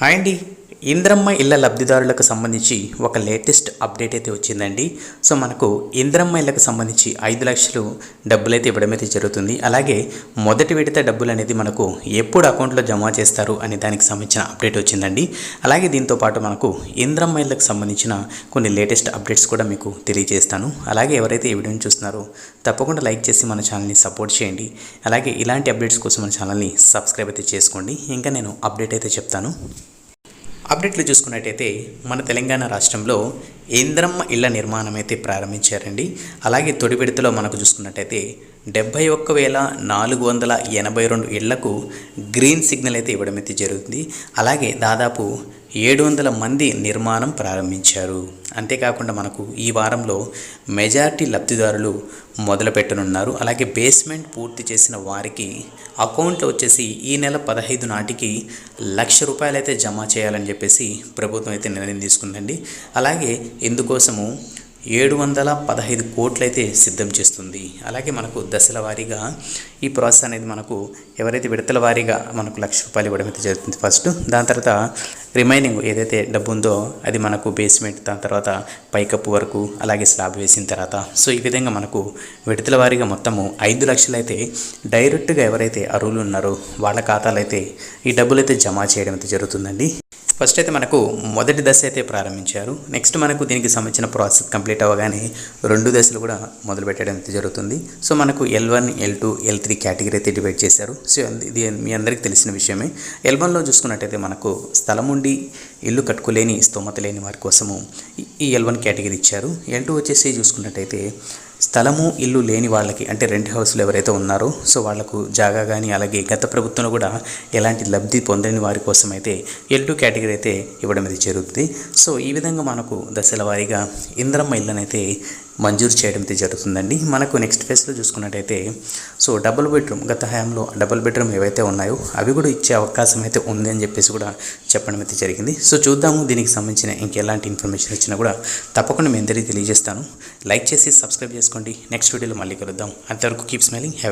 Hi అండి. ఇంద్రమ్మ ఇళ్ళ లబ్ధిదారులకు సంబంధించి ఒక లేటెస్ట్ అప్డేట్ అయితే వచ్చిందండి. సో మనకు ఇంద్రమ్మ ఇళ్ళకు సంబంధించి ఐదు లక్షలు డబ్బులు అయితే ఇవ్వడం అయితే జరుగుతుంది. అలాగే మొదటి విడత డబ్బులు అనేది మనకు ఎప్పుడు అకౌంట్లో జమ చేస్తారు అనే దానికి సంబంధించిన అప్డేట్ వచ్చిందండి. అలాగే దీంతో పాటు మనకు ఇంద్రమ్మ ఇళ్ళకు సంబంధించిన కొన్ని లేటెస్ట్ అప్డేట్స్ కూడా మీకు తెలియజేస్తాను. అలాగే ఎవరైతే ఈ వీడియోని చూస్తున్నారో తప్పకుండా లైక్ చేసి మన ఛానల్ని సపోర్ట్ చేయండి. అలాగే ఇలాంటి అప్డేట్స్ కోసం మన ఛానల్ని సబ్స్క్రైబ్ అయితే చేసుకోండి. ఇంకా నేను అప్డేట్ అయితే చెప్తాను. అప్డేట్లు చూసుకున్నట్టయితే మన తెలంగాణ రాష్ట్రంలో ఇంద్రమ్మ ఇళ్ళ నిర్మాణం అయితే ప్రారంభించారండి. అలాగే తొడి విడతలో మనకు చూసుకున్నట్టయితే డెబ్బై ఒక్క వేల నాలుగు వందల ఎనభై రెండు ఇళ్ళకు గ్రీన్ సిగ్నల్ అయితే ఇవ్వడం అయితే జరుగుతుంది. అలాగే దాదాపు ఏడు వందల మంది నిర్మాణం ప్రారంభించారు. అంతేకాకుండా మనకు ఈ వారంలో మెజార్టీ లబ్ధిదారులు మొదలుపెట్టనున్నారు. అలాగే బేస్మెంట్ పూర్తి చేసిన వారికి అకౌంట్లో వచ్చేసి ఈ నెల పదహైదు నాటికి లక్ష రూపాయలు అయితే జమ చేయాలని చెప్పేసి ప్రభుత్వం అయితే నిర్ణయం తీసుకుందండి. అలాగే ఇందుకోసము ఏడు వందల పదహైదు కోట్లు అయితే సిద్ధం చేస్తుంది. అలాగే మనకు దశల వారీగా ఈ ప్రాసెస్ అనేది మనకు ఎవరైతే విడతల వారీగా మనకు లక్ష రూపాయలు ఇవ్వడం అయితే జరుగుతుంది ఫస్ట్. దాని తర్వాత రిమైనింగ్ ఏదైతే డబ్బు ఉందో అది మనకు బేస్మెంట్ దాని తర్వాత పైకప్పు వరకు అలాగే స్లాబ్ వేసిన తర్వాత. సో ఈ విధంగా మనకు విడతల వారీగా మొత్తము ఐదు లక్షలు అయితే డైరెక్ట్గా ఎవరైతే అర్హులు ఉన్నారో వాళ్ళ ఖాతాలు అయితే ఈ డబ్బులు అయితే జమ చేయడం అయితే జరుగుతుందండి. ఫస్ట్ అయితే మనకు మొదటి దశ అయితే ప్రారంభించారు. నెక్స్ట్ మనకు దీనికి సంబంధించిన ప్రాసెస్ కంప్లీట్ అవ్వగానే రెండు దశలు కూడా మొదలు పెట్టడం అయితే జరుగుతుంది. సో మనకు L one L two L three category అయితే డివైడ్ చేశారు. సో ఇది మీ అందరికీ తెలిసిన విషయమే. ఎల్ వన్లో చూసుకున్నట్టయితే మనకు స్థలం ఉండి ఇల్లు కట్టుకోలేని స్తోమత లేని వారి కోసము ఈ- ఈ ఎల్ వన్ కేటగిరీ ఇచ్చారు. ఎల్ టూ వచ్చేసి చూసుకున్నట్టయితే స్థలము ఇల్లు లేని వాళ్ళకి అంటే రెంట్ హౌస్లు ఎవరైతే ఉన్నారో సో వాళ్ళకు జాగా కానీ అలాగే గత ప్రభుత్వంలో కూడా ఎలాంటి లబ్ధి పొందని వారి కోసం అయితే ఎల్ టూ కేటగిరీ అయితే ఇవ్వడం ఇది జరుగుతుంది. సో ఈ విధంగా మనకు దశల వారీగా ఇంద్రమ్మ ఇళ్ళనైతే మంజూరు చేయడం అయితే జరుగుతుందండి. మనకు నెక్స్ట్ ఫేజ్లో చూసుకున్నట్టయితే సో డబుల్ బెడ్రూమ్ గత హయాంలో డబుల్ బెడ్రూమ్ ఏవైతే ఉన్నాయో అవి కూడా ఇచ్చే అవకాశం అయితే ఉంది అని చెప్పేసి కూడా చెప్పడం అయితే జరిగింది. సో చూద్దాము దీనికి సంబంధించిన ఇంకెలాంటి ఇన్ఫర్మేషన్ వచ్చినా కూడా తప్పకుండా మీ అందరికీ తెలియజేస్తాను. లైక్ చేసి సబ్స్క్రైబ్ చేసుకోండి. నెక్స్ట్ వీడియోలో మళ్ళీ కలుద్దాం. అంతవరకు కీప్ స్మైలింగ్ హ్యావ్